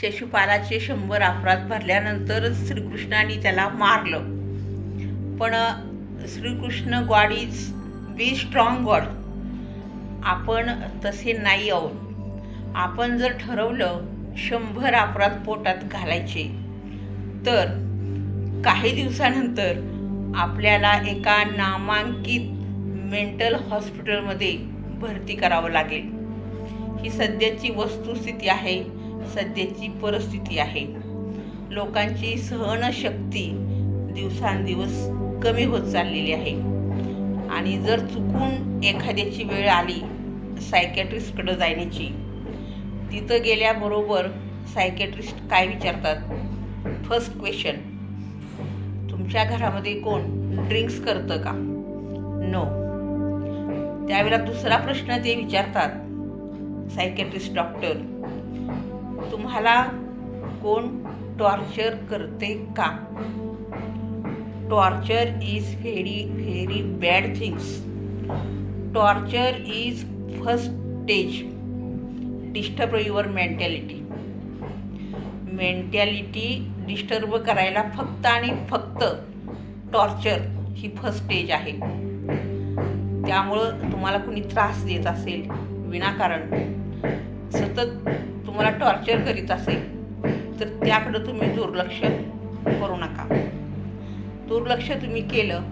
शिशुपालाचे शंभर अपराध भरल्यानंतर श्रीकृष्णाने त्याला मारलं. पण Shrikrishna god is be strong god आपण तसे नाही आहोत. आपण जर ठरवलं शंभर अपराध पोटात घालायचे तर काही दिवसानंतर आपल्याला एका नामांकित मेंटल हॉस्पिटलमध्ये भरती करावं लागेल. ही सध्याची वस्तुस्थिती आहे. सध्याची परिस्थिती आहे. लोकांची सहनशक्ती दिवसांदिवस कमी होत चाललेली आहे. आणि जर चुकून एखाद्याची वेळ आली सायकॅट्रिस्टकडं जाण्याची तिथं गेल्याबरोबर सायकॅट्रिस्ट काय विचारतात? फर्स्ट क्वेश्चन तुमच्या घरामध्ये कोण ड्रिंक्स करतं का? नो त्यावेळेला दुसरा प्रश्न ते विचारतात सायकॅट्रिस्ट डॉक्टर तुम्हाला कोण टॉर्चर करते का? Torture is very very bad things. Torture is first stage. Disturb your mentality. Mentality disturb करायला फक्त आणि फक्त टॉर्चर ही फर्स्ट स्टेज आहे. त्यामुळं तुम्हाला कुणी त्रास देत असेल विनाकारण. सतत तुम्हाला टॉर्चर करीत असेल तर त्याकडं तुम्ही दुर्लक्ष करू नका. दुर्लक्ष तुम्ही केलं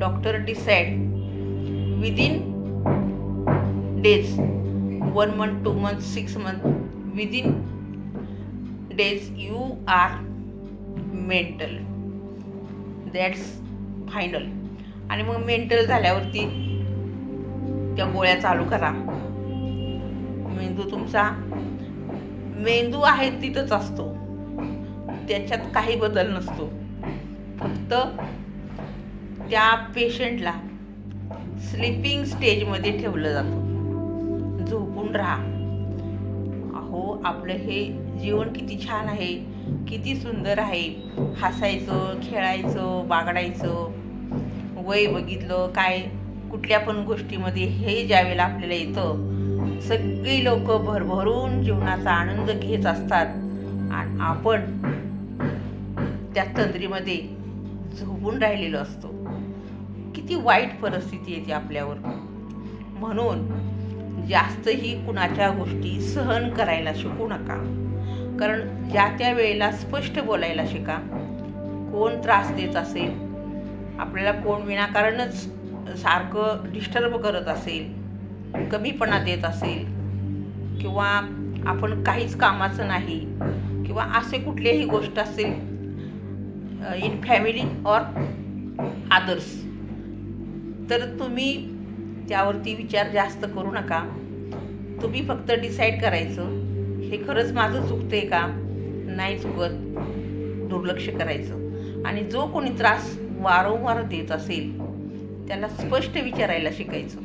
doctor decide within days one month two month six month within days you are mental that's final आणि मग मेंटल झाल्यावरती त्या गोळ्या चालू करा. मेंदू तुमचा मेंदू आहे तिथंच असतो. त्याच्यात काही बदल नसतो. फक्त त्या पेशंटला स्लिपिंग स्टेजमध्ये ठेवलं जातं. झोपून राहा. अहो आपलं हे जीवन किती छान आहे किती सुंदर आहे. हसायचं खेळायचं बागडायचं वय बघितलं काय कुठल्या पण गोष्टीमध्ये हे ज्यावेळेला आपल्याला येतं सगळी लोक भरभरून जीवनाचा आनंद घेत असतात. आणि आपण त्या तंद्रीमध्ये झोपून राहिलेलो असतो. किती वाईट परिस्थिती येते आपल्यावर. म्हणून जास्तही कुणाच्या गोष्टी सहन करायला शिकू नका. कारण ज्या त्या वेळेला स्पष्ट बोलायला शिका कोण त्रास देत असेल आपल्याला कोण विनाकारणच सारखं डिस्टर्ब करत असेल कमीपणा देत असेल किंवा आपण काहीच कामाचं नाही किंवा असे कुठलेही गोष्ट असेल इन फॅमिली ऑर आदर्स तर तुम्ही त्यावरती विचार जास्त करू नका. तुम्ही फक्त डिसाईड करायचं हे खरंच माझं चुकतंय का? नाही चुकत. दुर्लक्ष करायचं. आणि जो कोणी त्रास वारंवार देत असेल त्याला स्पष्ट विचारायला शिकायचं.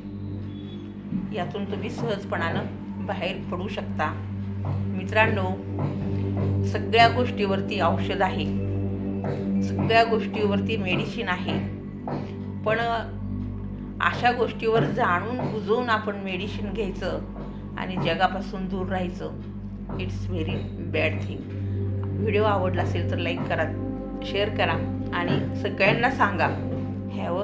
यातून तुम्ही सहजपणानं बाहेर पडू शकता. मित्रांनो सगळ्या गोष्टीवरती औषध आहे. सगळ्या गोष्टीवरती मेडिसिन आहे. पण अशा गोष्टीवर जाणून बुजवून आपण मेडिसिन घ्यायचं आणि जगापासून दूर राहायचं it's very bad thing video आवडला असेल तर लाईक करा शेअर करा आणि सगळ्यांना सांगा. Have a